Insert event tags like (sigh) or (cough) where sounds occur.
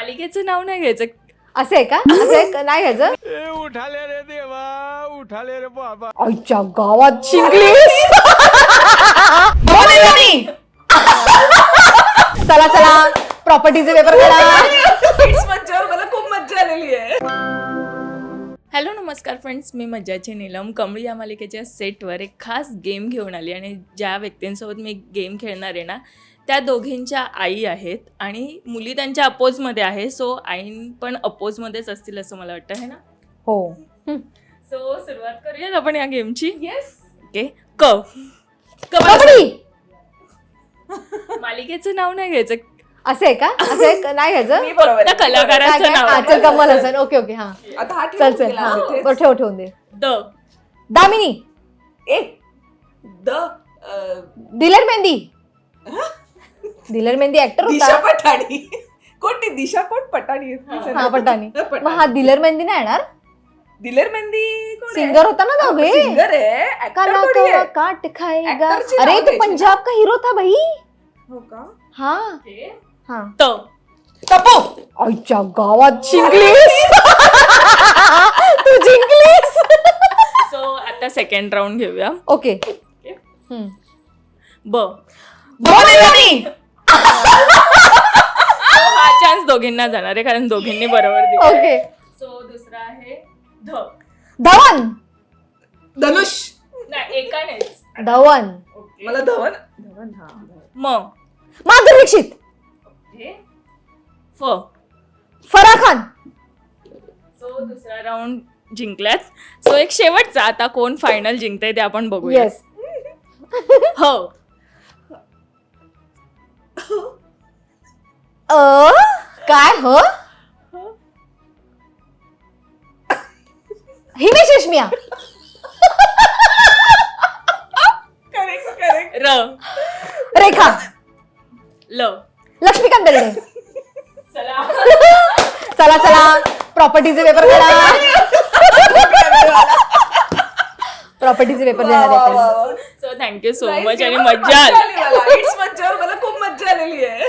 मालिकेचं नाव नाही घ्यायचं. असं आहे का? असं आहे का? नाही ह्याचं ए उठाले रे देवा उठाले रे बाबा. आईच्या गावात शिंकलीस मी. चला चला. प्रॉपर्टीचे पेपर करा Kids मला खूप मज्जा आलेली आहे. हॅलो नमस्कार फ्रेंड्स मी मज्जाची नीलम. कमळी या मालिकेच्या सेटवर एक खास गेम घेऊन आली आणि ज्या व्यक्तींसोबत मी गेम खेळणार आहे ना त्या दोघींच्या आई आहेत आणि मुली त्यांच्या अपोजमध्ये आहे सो आईन पण अपोजमध्येच असतील असं मला वाटतं आहे ना? हो. सो सुरुवात करूयात आपण या गेमची. येस ओके क. क कबड्डी. मालिकेचं नाव नाही घ्यायचं. असं आहे का? असं आहे का? नाही ह्याचं मी बरोबर फक्त आहे. काय कलाकाराचं नाव कमल हसन ओके ओके हा. आता हा चल चल. हा. ठेव ठेवून दे. द. दामिनी. ए द अ, दिलर मेहंदी. दिलर मेहंदी ऍक्टर दिशा होता पठाणी. कोणती? दिशा कोण? पटाणी हा. पटानी मग हा दिलर मेहंदी नाही येणार? दिलेर मेहंदी कोण आहे? सिंगर होता ना दोघे. सिंगर आहे. Actor काला थोडी कौवा आहे. काट खाएगा. Actor ची अरे तो पंजाब का हीरो था भाई? हो का? हा. हा. त. तपो. आईच्या गावात शिंकलीस (laughs) तू जिंकलीस. सो आता सेकंड राऊंड घेऊया. Okay hmm. ब. बोल. चान्स दोघींना जाणार आहे कारण दोघींनी बरोबर दिला. ओके सो दुसरा आहे ध. धवन! धनुष! नाही एकानेच धवन. मला धवन. धवन हा. म. माधुरी दीक्षित. हे फ. फरा खान सो दुसरा राऊंड जिंकल्यात सो एक शेवटचा. आता कोण फायनल जिंकतंय ते आपण बघूया येस (laughs) हो. काय ह? हिमेश रेशमिया. करेक्ट करेक्ट र. रेखा. ल. लक्ष्मीकांत बेर्डे चला. चला चला. प्रॉपर्टीचे पेपर करा प्रॉपर्टीचे पेपर देणार आहे. सो थँक्यू सो मच आणि मज्जा आली इट्स मला खूप मज्जा आलेली आहे.